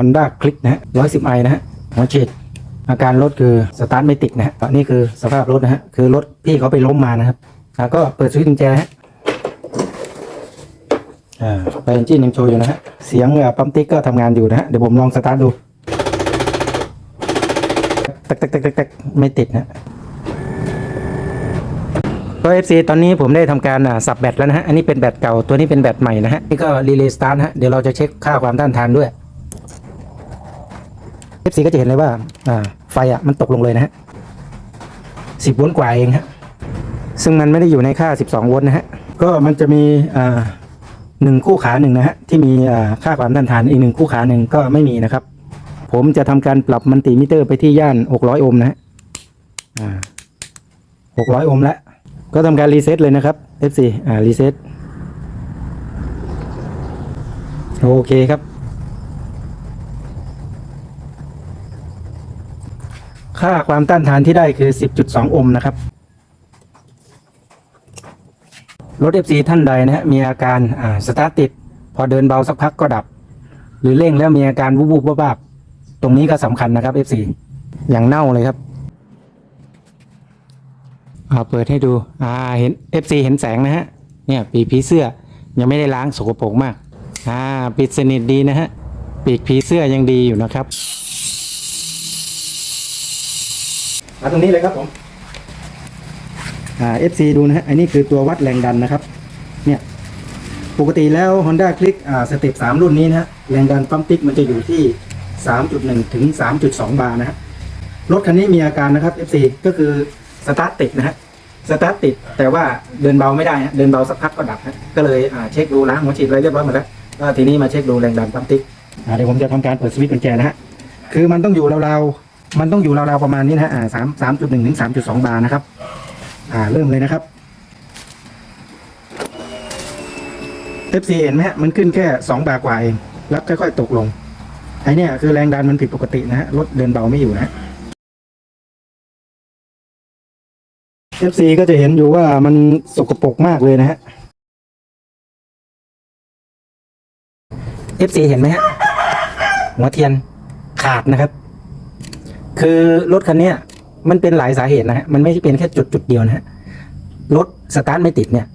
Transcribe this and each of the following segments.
Honda Click นะฮะ110ไอนะฮะหัวฉีดอาการรถคือสตาร์ทไม่ติดนะฮะนี่คือสภาพรถนะฮะคือรถพี่เขาไปล้มมานะครับอ่าก็เปิดสวิตช์กุญแจฮะอ่าไฟเอนจินยังโชว์อยู่นะฮะเสียงปั๊มติ๊กก็ทำงานอยู่นะฮะเดี๋ยวผมลองสตาร์ทดูตักตักตักตักไม่ติดนะก็ FC ตอนนี้ผมได้ทำการสับแบตแล้วนะฮะ อันนี้เป็นแบตเก่า ตัวนี้เป็นแบตใหม่นะฮะ นี่ก็รีเลย์สตาร์ทนะฮะ เดี๋ยวเราจะเช็คค่าความต้านทานด้วย FC ก็จะเห็นเลยว่าไฟอะมันตกลงเลยนะฮะสิบโวลต์กว่าเองฮะซึ่งมันไม่ได้อยู่ในค่า 12 โวลต์นะฮะก็มันจะมีหนึ่งคู่ขาหนึ่งนะฮะที่มีค่าความต้านทานอีกหนึ่งคู่ขาหนึ่งก็ไม่มีนะครับ ผมจะทำการปรับมันติมิเตอร์ไปที่ย่าน 600 โอห์มนะฮะ600 โอห์มแล้วก็ทำการรีเซ็ตเลยนะครับ F4 อ่ารีเซ็ตโอเคครับ ค่าความต้านทานที่ได้คือ 10.2 โอห์มนะครับ รถ F4 ท่านใดนะฮะมีอาการอ่าสตาร์ทติด พอเดินเบาสักพักก็ดับ หรือเร่งแล้วมีอาการวูบวูบวาบๆตรงนี้ก็สำคัญนะครับ F4 อย่างเน่าเลยครับเอาเปิดให้ดูอ่าเห็น FC เห็นแสงนะฮะเนี่ยปีกผีเสื้อยังไม่ได้ล้างสกปรกมากอ่าปิดสนิทดีนะฮะปีกผีเสื้อยังดีอยู่นะครับ มาตรงนี้เลยครับผมอ่า FC ดูนะฮะอันนี้คือตัววัดแรงดันนะครับ เนี่ยปกติแล้ว Honda Click อ่าสเต็ป3รุ่นนี้นะฮะแรงดันปั๊มติ๊กมันจะอยู่ที่ 3.1 ถึง 3.2 บาร์นะฮะรถคันนี้มีอาการนะครับ FC ก็คือสตาร์ทติดนะฮะสตาร์ทติดแต่ว่าเดินเบาไม่ได้ฮะเดินเบาสักพักก็ดับฮะก็เลยอ่าเช็คดูล้างหัวฉีดอะไรเรียบร้อยหมดแล้วก็ทีนี้มาเช็คดูแรงดันปั๊มติ๊กอ่าเดี๋ยวผมจะทำการเปิดสวิตช์กุญแจนะฮะคือมันต้องอยู่ราวๆ มันต้องอยู่ราวๆประมาณนี้นะฮะสามสามจุดหนึ่งถึงสามจุดสองบาร์นะครับ อ่าเริ่มเลยนะครับ FC เห็นไหมฮะมันขึ้นแค่สองบาร์กว่าเอง แล้วค่อยๆตกลงไอเนี่ยคือแรงดันมันผิดปกตินะฮะรถเดินเบาไม่อยู่นะฮะ FC ก็จะเห็นอยู่ว่ามันสกปรกมากเลยนะฮะ FC เห็นไหมฮะหัวเทียนขาดนะครับ คือรถคันนี้มันเป็นหลายสาเหตุนะฮะมันไม่ใช่เป็นแค่จุดจุดเดียวนะฮะรถสตาร์ทไม่ติดเนี่ย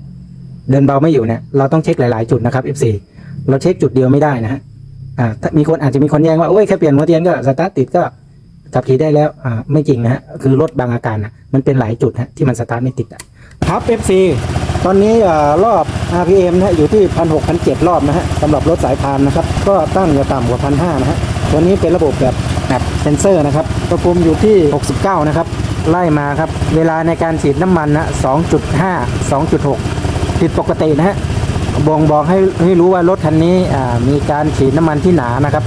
เดินเบาไม่อยู่เนี่ย เราต้องเช็คหลาย ๆ จุดนะครับ FC เราเช็คจุดเดียวไม่ได้นะฮะอ่ามีคนอาจจะมีคนแย้งว่าโอ้ยแค่เปลี่ยนหัวเทียนก็สตาร์ทติดก็ขับขี่ได้แล้วอ่าไม่จริงนะฮะคือรถบางอาการนะมันเป็นหลายจุดฮะที่มันสตาร์ทไม่ติดอะครับ FC ตอนนี้อ่ารอบ RPM นะฮะอยู่ที่พันหกพันเจ็ดรอบนะฮะสำหรับรถสายพานนะครับ ก็ตั้งอย่าต่ำกว่าพันห้านะฮะตัวนี้เป็นระบบแบบ แบบเซนเซอร์นะครับอุณหภูมิอยู่ที่ 69 นะครับ ไล่มาครับ เวลาในการฉีดน้ำมันนะ2.5 2.6 ผิดปกตินะฮะ บ่งบอกให้ให้รู้ว่ารถคันนี้มีการฉีดน้ำมันที่หนานะครับ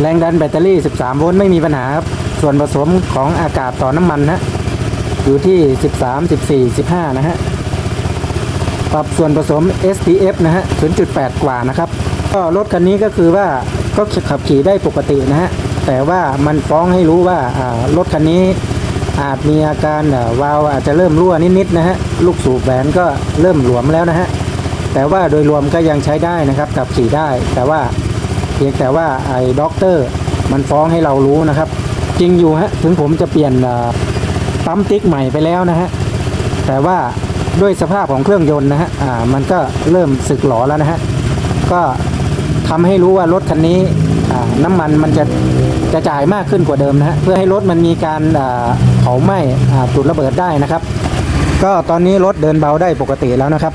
แรงดันแบตเตอรี่ 13 โวลต์ไม่มีปัญหาครับ ส่วนผสมของอากาศต่อน้ำมันนะอยู่ที่ 13 14 15 นะฮะ ปรับส่วนผสม SPF นะฮะ 0.8 กว่านะครับ ก็รถคันนี้ก็คือว่า ก็ขับขี่ได้ปกตินะฮะแต่ว่ามันฟ้องให้รู้ว่ารถคันนี้อาจมีอาการวาล์วอาจจะเริ่มรั่วนิดๆนะฮะลูกสูบแหวนก็เริ่มหลวมแล้วนะฮะแต่ว่าโดยรวมก็ยังใช้ได้นะครับขับขี่ได้ แต่ว่าเพียงแต่ว่าไอ้ด็อกเตอร์มันฟ้องให้เรารู้นะครับ จริงอยู่ฮะถึงผมจะเปลี่ยนปั๊มติ๊กใหม่ไปแล้วนะฮะแต่ว่าด้วยสภาพของเครื่องยนต์นะฮะมันก็เริ่มสึกหลอแล้วนะฮะก็ ทำให้รู้ว่ารถคันนี้น้ำมันมันจะจะจ่ายมากขึ้นกว่าเดิมนะฮะเพื่อให้รถมันมีการเผาไหม้จุดระเบิดได้นะครับ ก็ตอนนี้รถเดินเบาได้ปกติแล้วนะครับ